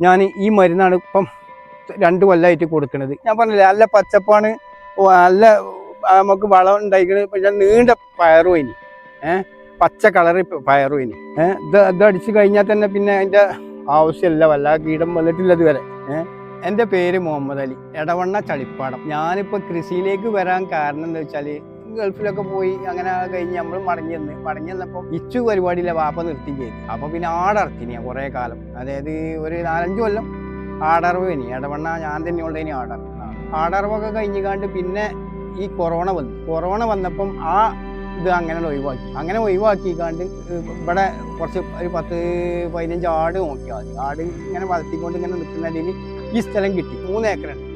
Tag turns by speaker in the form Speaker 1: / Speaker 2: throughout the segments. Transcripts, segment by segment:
Speaker 1: ഞാൻ ഈ മരുന്നാണ് ഇപ്പം രണ്ട് കൊല്ലമായിട്ട് കൊടുക്കുന്നത് ഞാൻ പറഞ്ഞില്ലേ നല്ല പച്ചപ്പാണ് നല്ല നമുക്ക് വളം ഉണ്ടായിക്കണ് പക്ഷേ നീണ്ട പയറു ഇനി ഏഹ് പച്ച കളറ് പയറു ഇനി ഏഹ് ഇത് ഇത് അടിച്ചു കഴിഞ്ഞാൽ തന്നെ പിന്നെ അതിന്റെ ആവശ്യമില്ല വല്ല കീടം വന്നിട്ടില്ല ഇതുവരെ ഏഹ് എന്റെ പേര് മുഹമ്മദ് അലി എടവണ്ണ ചളിപ്പാടം. ഞാനിപ്പോൾ കൃഷിയിലേക്ക് വരാൻ കാരണം എന്താ വെച്ചാൽ ഗൾഫിലൊക്കെ പോയി അങ്ങനെ കഴിഞ്ഞ് നമ്മൾ മടങ്ങി വന്ന്. മടങ്ങി വന്നപ്പോൾ ഇച്ചു പരിപാടിയിലെ വാപ്പ നിർത്തി ചെയ്തു. അപ്പോൾ പിന്നെ ആടർത്തിന് ഞാൻ കുറേ കാലം. അതായത് ഒരു നാലഞ്ച് കൊല്ലം ആടറവ് ഇനി ഇടവണ്ണ ഞാൻ തന്നെ ഉള്ളതിന് ആടർ. ആടറവൊക്കെ കണ്ട് പിന്നെ ഈ കൊറോണ വന്നു. കൊറോണ വന്നപ്പം ആ ഇത് അങ്ങനെ ഒഴിവാക്കി. അങ്ങനെ ഒഴിവാക്കി ഒഴിവാക്കിക്കാണ്ട് ഇവിടെ കുറച്ച് ഒരു പത്ത് പതിനഞ്ച് ആട് നോക്കിയാൽ മതി ആട് ഇങ്ങനെ വളർത്തിക്കൊണ്ട് ഇങ്ങനെ നിൽക്കുന്നതിൽ ഈ സ്ഥലം കിട്ടി. മൂന്ന് ഏക്കറുണ്ട്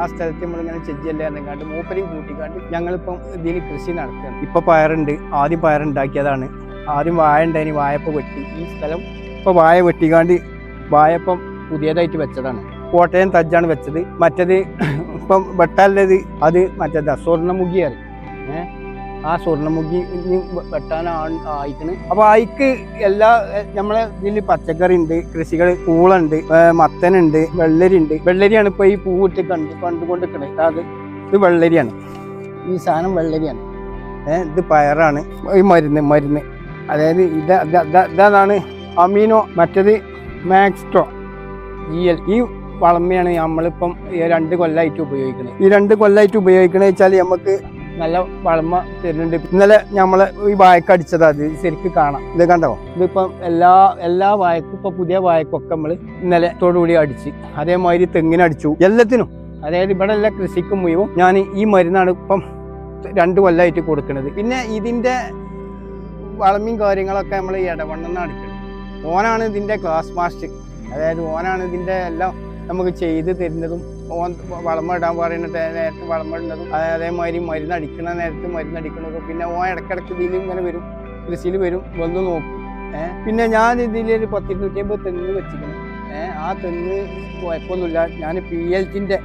Speaker 1: ആ സ്ഥലത്ത് നമ്മളിങ്ങനെ ചെജ്ജല്ലായിരുന്നു കണ്ട് മൂപ്പരെയും കൂട്ടിക്കാണ്ട് ഞങ്ങളിപ്പം ഇതിന് കൃഷി നടത്തുകയാണ്. ഇപ്പം പയറുണ്ട്. ആദ്യം പയറുണ്ടാക്കിയതാണ്. ആദ്യം വാഴ ഉണ്ടായിന്. വായപ്പ വെട്ടി. ഈ സ്ഥലം ഇപ്പോൾ വായ വെട്ടിക്കാണ്ട് വായപ്പം പുതിയതായിട്ട് വെച്ചതാണ്. കോട്ടയം തജ്ജാണ് വെച്ചത്. മറ്റേത് ഇപ്പം വെട്ടാനുള്ളത് അത് മറ്റേ സ്വർണമുഖിയാണ് ആ സ്വർണമുഖി വെട്ടാനാണ് ആയിക്കണ്. അപ്പൊ ആയിക്ക് എല്ലാ നമ്മളെ ഇതിൽ പച്ചക്കറി ഉണ്ട് കൃഷികൾ പൂളുണ്ട് മത്തനുണ്ട് വെള്ളരി ഉണ്ട് വെള്ളരിയാണ് ഇപ്പൊ ഈ പൂവിട്ട് കണ്ട് കണ്ടുകൊണ്ടിരിക്കണത് അത് ഇത് വെള്ളരിയാണ്. ഈ സാധനം വെള്ളരിയാണ്. ഇത് പയറാണ്. ഈ മരുന്ന് മരുന്ന്. അതായത് ഇത് ഇത്- ഇത്- ഇതാണ് അമീനോ മറ്റത് മാക്സ്ട്രോ. ജി എൽ ഈ വളമയാണ് നമ്മളിപ്പം രണ്ട് കൊല്ലമായിട്ട് ഉപയോഗിക്കുന്നത് ഈ രണ്ട് കൊല്ലമായിട്ട് ഉപയോഗിക്കണമെന്ന് വെച്ചാൽ നമുക്ക് നല്ല വളമ തരുന്നുണ്ട്. ഇന്നലെ നമ്മളെ ഈ വായക്ക അടിച്ചതാ അത് ശരിക്കും കാണാം. ഇത് കണ്ടോ? ഇതിപ്പം എല്ലാ എല്ലാ വായക്കും ഇപ്പൊ പുതിയ വായക്കൊക്കെ നമ്മൾ ഇന്നലെ തോടുകൂടി അടിച്ച്. അതേമാതിരി തെങ്ങിനടിച്ചു എല്ലാത്തിനും. അതായത് ഇവിടെ എല്ലാ കൃഷിക്കും മുഴുവൻ ഞാൻ ഈ മരുന്നാണ് ഇപ്പം രണ്ട് കൊല്ലമായിട്ട് കൊടുക്കുന്നത് പിന്നെ ഇതിന്റെ വളമിയും കാര്യങ്ങളൊക്കെ നമ്മൾ ഇടവണ്ണം നടക്കുന്നത് ഓനാണ് ഇതിന്റെ ക്ലാസ് മാസ്റ്റർ. അതായത് ഓനാണ് ഇതിന്റെ എല്ലാം നമുക്ക് ചെയ്ത് തരുന്നതും ഓൻ വളമിടാൻ പറയുന്ന നേരത്തെ വളമിടുന്നതും അതേ- അതേമാതിരി മരുന്ന് അടിക്കുന്ന നേരത്ത് മരുന്ന് അടിക്കുന്നതും പിന്നെ ഓൻ ഇടക്കിടക്ക് ഇതിൽ ഇങ്ങനെ വരും കൃഷിയിൽ വരും വന്ന് നോക്കും. ഏഹ് പിന്നെ ഞാൻ ഇതിലൊരു പത്തിരുന്നൂറ്റി അമ്പത് തെങ്ങ് വെച്ചിരുന്നു ഏഹ് ആ തെങ്ങ് കുഴപ്പമൊന്നുമില്ല. ഞാൻ പി എൽ ടിന്റെ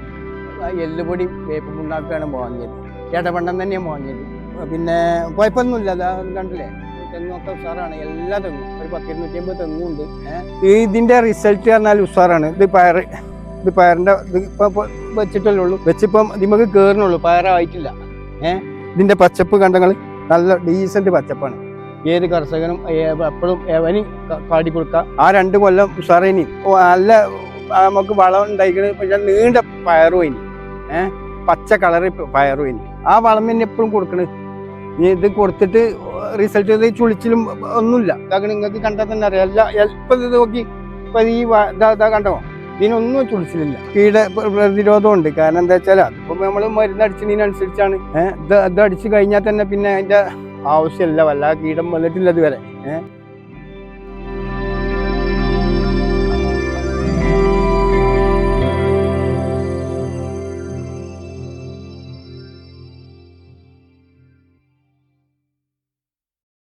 Speaker 1: എല്ലുപൊടി വേപ്പ് മുണ്ടാക്കുകയാണ് വാങ്ങിയത്. ഇടവണ്ണം തന്നെയാണ് വാങ്ങിയത്. പിന്നെ കുഴപ്പമൊന്നുമില്ല. അതാ കണ്ടില്ലേ? തെങ്ങൊക്കെ ഉഷാറാണ്. എല്ലാ തെങ്ങും. ഒരു പത്തിരുന്നൂറ്റി അമ്പത് തെങ്ങും ഉണ്ട്. ഏഹ് ഇതിന്റെ റിസൾട്ട് പറഞ്ഞാൽ ഉഷാറാണ്. ഇത് പയറ് ഇത് പയറിന്റെ ഇപ്പൊ വെച്ചിട്ടല്ലേ ഉള്ളൂ. വെച്ചിപ്പം നമുക്ക് കേറണുള്ളൂ പയറായിട്ടില്ല. ഏഹ് ഇതിന്റെ പച്ചപ്പ് കണ്ടങ്ങൾ നല്ല ഡീസന്റ് പച്ചപ്പാണ്. ഏത് കർഷകനും എപ്പോഴും എവനി കാടി കൊടുക്കുക ആ രണ്ട് കൊല്ലം ഉഷാറേനി. നല്ല നമുക്ക് വളം ഉണ്ടായിക്കണ. പിന്നെ നീണ്ട പയറും ഇനി ഏഹ് പച്ച കളറ് പയറും ഇനി ആ വളം തന്നെ എപ്പോഴും കൊടുക്കണേ. ഇനി ഇത് കൊടുത്തിട്ട് റിസൾട്ട് ചുളിച്ചിലും ഒന്നുമില്ല. ഇതാക്കണ നിങ്ങൾക്ക് കണ്ടാൽ തന്നെ അറിയാം. എല്ലാ എളുപ്പം ഇത് നോക്കി. ഇപ്പം ഈ ഇതാ കണ്ടോ? ഇതിനൊന്നും ചുളിച്ചിലില്ല. കീട പ്രതിരോധമുണ്ട്. കാരണം എന്താ വെച്ചാൽ അതിപ്പോ നമ്മൾ മരുന്ന് അടിച്ചതിനനുസരിച്ചാണ് ഇത് ഇത് അടിച്ചു കഴിഞ്ഞാൽ തന്നെ പിന്നെ അതിന്റെ ആവശ്യമില്ല. വല്ല കീടം വന്നിട്ടില്ല ഇതുവരെ. ഏഹ്